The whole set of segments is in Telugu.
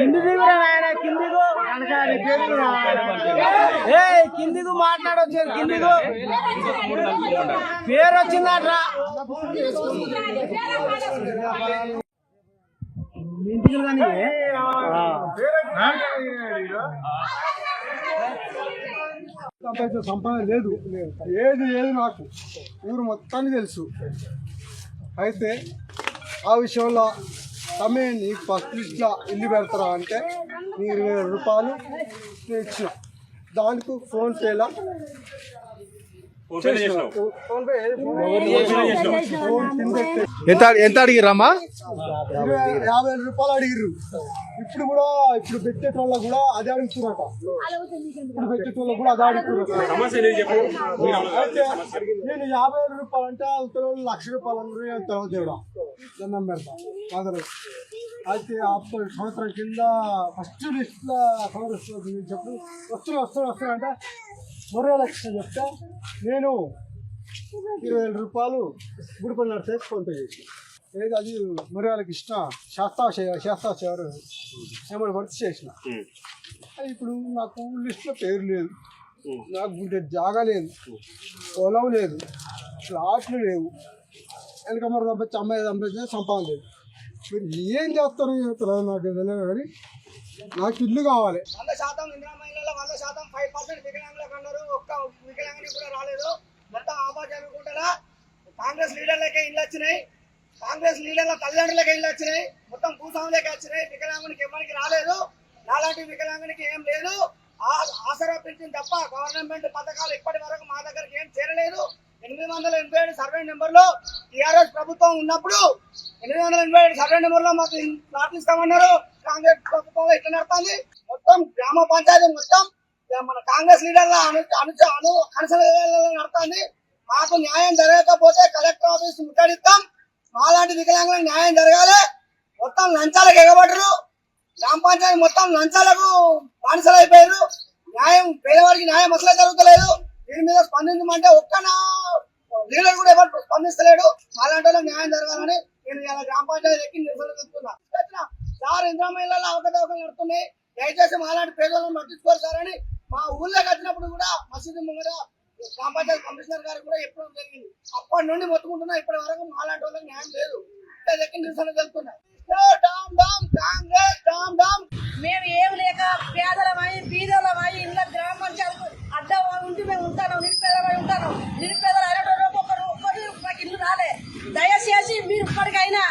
కింది దిగురా నాయన ఏ కిందికు మాట్లాడొచ్చారు కిందికు పేరు వచ్చిందట్రా ఇంటికి కానీ సంపాదన లేదు ఏది లేదు నాకు. ఊరు మొత్తానికి తెలుసు. అయితే ఆ విషయంలో తమ్మే నీకు ఫస్ట్ లిస్ట్లో ఇల్లు పెడతారా అంటే నీ ఇరవై వేల రూపాయలు ఇచ్చిన. దానికి ఫోన్ ఎంత ఎంత అడిగిరమ్మా యాభై వేల రూపాయలు అడిగిర్రు. ఇప్పుడు కూడా ఇప్పుడు పెట్టేటోళ్ళ కూడా అదే అడుగుతున్నట ఇప్పుడు పెట్టేటోళ్ళ కూడా అదే అడుగుతున్నట అయితే నేను యాభై వేల రూపాయలు అంటే అవతల వాళ్ళు లక్ష రూపాయలు అందరూ తర్వాత దేవుడా దండం పెడతా. అయితే అప్పుడు సంవత్సరం కింద ఫస్ట్ లిస్ట్ కాంగ్రెస్ చెప్పు. వస్తున్నా వస్తున్నా వస్తున్నా అంటే మరో లక్ష చెప్తే నేను ఇరవై వేల రూపాయలు గుడిపల్లి నడితే ఫోన్ పే చేసి. ఏది అది మరి వాళ్ళకి ఇష్టం శాస్త్రాశయ శాస్త్రాచారు ఏమని వర్క్ చేసిన. అది ఇప్పుడు నాకు లిస్ట్లో పేరు లేదు. నాకు గుండె జాగా లేదు. పొలం లేదు. ప్లాట్లు లేవు. వెనక మరి పంపించి అమ్మాయి పంపించిన సంపాదన లేదు. మీరు ఏం చేస్తారో నాకు ఏదైనా కానీ నాకు ఇల్లు కావాలి. వంద శాతం ఇందిరా మహిళల్లో వంద శాతం ఫైవ్ పర్సెంట్ వికలాంగులకు అన్నారు. ఒక్క వికలాంగుని కూడా రాలేదు. మొత్తం ఆబాజ్ అనుకుంటారా కాంగ్రెస్ లీడర్లకే ఇల్లు వచ్చినాయి. కాంగ్రెస్ లీడర్ల తల్లిదండ్రులకే ఇల్లు వచ్చినాయి. మొత్తం భూస్వాములకే వచ్చినాయి. వికలాంగునికి ఎవరికి రాలేదు. నాలాంటి వికలాంగునికి ఏం లేదు. ఆసరా పెంచింది తప్ప గవర్నమెంట్ పథకాలు ఇప్పటి వరకు మా దగ్గరికి ఏం చేరలేదు. ఎనిమిది వందల ఎనభై ఏడు సర్వే నెంబర్లో టీఆర్ఎస్ ప్రభుత్వం ఉన్నప్పుడు ఎనిమిది వందల ఎనభై ఏడు సర్వే నెంబర్లో మాకు ప్లాట్లు ఇస్తామన్నారు కాంగ్రెస్ ప్రభుత్వంలో ఎట్లా నడుతుంది మొత్తం గ్రామ పంచాయతీ మొత్తం మన కాంగ్రెస్ లీడర్ల అను అను అను కనసలలో నడుతుంది మాకు న్యాయం జరగకపోతే కలెక్టర్ ఆఫీస్ ముట్టడిస్తాం. మాలాంటి వికలాంగులకు న్యాయం జరగాలి. మొత్తం లంచాలకు ఎగబడరు. గ్రామ పంచాయతీ మొత్తం లంచాలకు బానిసలు అయిపోయారు న్యాయం పేదవాడికి న్యాయం అసలే జరుగుతలేదు. దీని మీద స్పందించమంటే ఒక్క నా లీడర్ కూడా ఎవరు స్పందిస్తలేడు? అలాంటి న్యాయం జరగాలని నేను ఇలా గ్రామ పంచాయతీ ఎక్కి నిరసన చెప్తున్నా సార్ ఇంద్రామయ్యలలో అవకతవకలు నడుతున్నాయి దయచేసి మాలాంటి పేదలను పట్టించుకోరు సార్ అని మా ఊళ్ళోకి వచ్చినప్పుడు కూడా మసీదు ముందర గ్రామ పంచాయతీ కమిషనర్ గారు కూడా ఎప్పుడు జరిగింది. అప్పటి నుండి మొత్తుకుంటున్నా ఇప్పటి వరకు మాలాంటి వాళ్ళకి న్యాయం లేదు. ఎక్కి నిరసన చెప్తున్నా డామ్ డామ్ డామ్. నిరుపేదమై ఉంటారు నిరుపేదలు అనేటువంటి ఒక్కొక్కరు ఒక్కరు మాకు ఇల్లు రాలే. దయచేసి మీరు ఇప్పటికైనా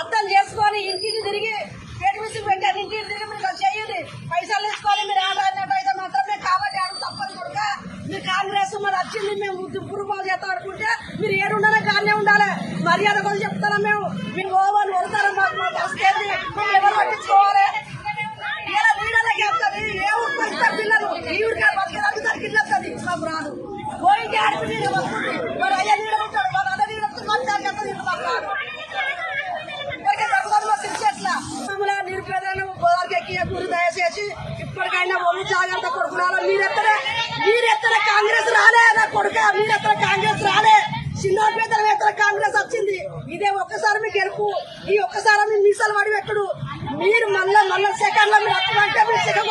అర్థం చేసుకొని ఇంటికి తిరిగి పేట మిషన్ పెట్టారు ఇంటికి తిరిగి మీరు చేయండి. పైసలు తీసుకోవాలి మీరు ఆడాడినట్టయితే మాత్రమే కావాలి. అడుగు తప్పని కొడుక. మీరు కాంగ్రెస్ మరి వచ్చింది మేము పురుగుమాలు చేస్తాం అనుకుంటే మీరు ఏడు ఉండాలి కానే ఉండాలి. మర్యాద కొద్దిగా చెప్తారా మేము. మీరు ఓవర్ వస్తారా మాకు మాకు పరిస్థితి మేము ఎవరు పట్టించుకోవాలి ఇలా నీడలకి వస్తుంది ఏ ఊరికి వస్తే పిల్లలు ఈ ఊరికి బతకడానికి దానికి ఇల్లు వస్తుంది మాకు రాదు. పోయి ఆడిపి మరి అయ్యా నీడ ఉంటాడు. మరి నీడ వస్తుంది. దానికి ఎంత నీళ్ళు మాకు రాదు నిరుపేదలను గోదావరికి ఎక్కియకూరు దయచేసి ఇప్పటికైనా ఒళ్ళు జాగ్రత్త కొడుకురాలో మీరెత్తనే మీరెత్తనే కాంగ్రెస్ రాలే. నా కొడుక మీరెత్తనే కాంగ్రెస్ రాలే. చిన్న పేదల ఎత్తన కాంగ్రెస్ వచ్చింది. ఇదే ఒక్కసారి మీ గెలుపు. ఈ ఒక్కసారి మీ మీసాలు పడి పెట్టుడు మీరు మళ్ళీ మళ్ళీ సెకండ్లో మీరు అక్కడ అంటే మీరు సెకండ్